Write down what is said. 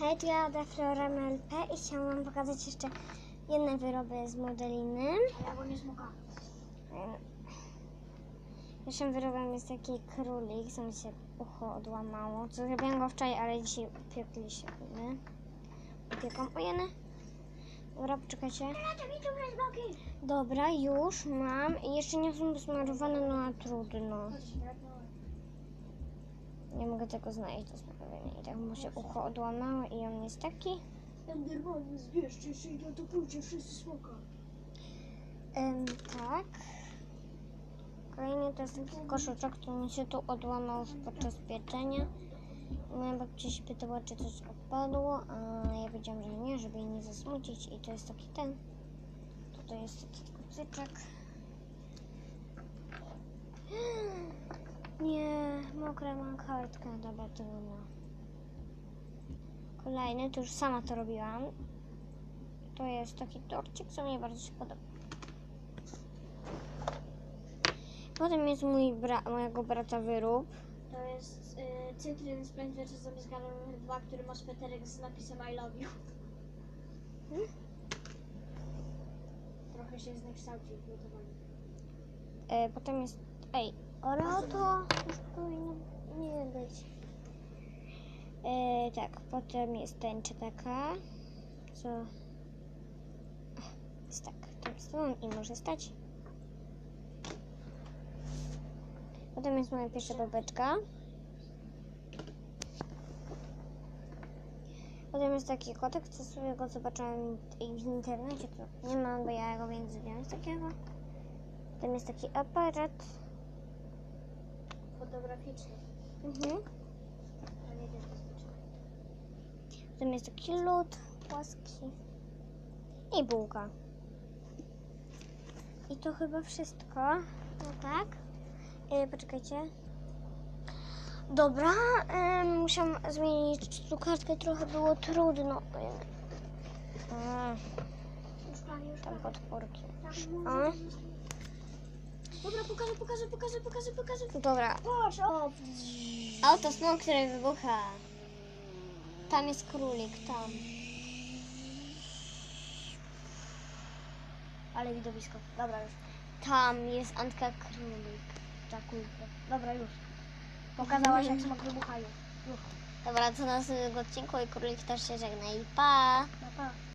Hej, tu ja Flora MLP i chciałam wam pokazać jeszcze jedne wyroby z modeliny. Ja go nie smuka. Pierwszym wyrobem jest taki królik, co mi się ucho odłamało. Co zrobiłam go wczoraj, ale dzisiaj upiekliśmy. Upiekłam ojeny. Dobra, poczekajcie. Dobra, już mam. I jeszcze nie są smarowane, no a trudno. Mogę tego znaleźć do smarowania. I tak mu się ucho odłamało i on jest taki. Enderman, zbierzcie się i to pójdzie wszyscy smoka. Ym, tak. Kolejny to jest taki koszyczek, który mi się tu odłamał podczas pieczenia. Moja babcia się pytała, czy coś odpadło, a ja powiedziałam, że nie, żeby jej nie zasmucić. I to jest taki ten. Tutaj jest taki kucyczek. Mam kartkę, dobra, trudno. Kolejny, to już sama to robiłam. To jest taki torcik, co mi bardzo się podoba. Potem jest mój bra mojego brata wyrób. To jest y, cytryn z vs. Zombies Garden 2, który ma sweterek z napisem I love you. Hmm? Trochę się zniekształcił w gotowaniu. E, potem jest. Ej, Oreo to już powinno nie być. E, tak, potem jest tęcza taka. Co. Jest tak, tą stroną i może stać. Potem jest moja pierwsza babeczka. Potem jest taki kotek, co sobie go zobaczyłam w internecie, to nie mam, bo ja go więc zrobiłam z takiego. Potem jest taki aparat. Mhm. a nie. Potem jest taki lód płaski. I bułka. I to chyba wszystko. No tak. E, poczekajcie. Dobra, e, muszę zmienić tu kartkę, trochę było trudno. E, tam podpórki. Tak, A? Dobra, pokażę, pokażę, pokażę, pokażę, pokażę. Dobra. Patrz, o! Auto smok, które wybucha. Tam jest królik, tam. Ale widowisko. Dobra, już. Tam jest Antka królik. Czakulka. Dobra, już. Pokazałaś jak smok wybucha już. Dobra, to na następnym odcinku i królik też się żegna i pa! Pa, pa.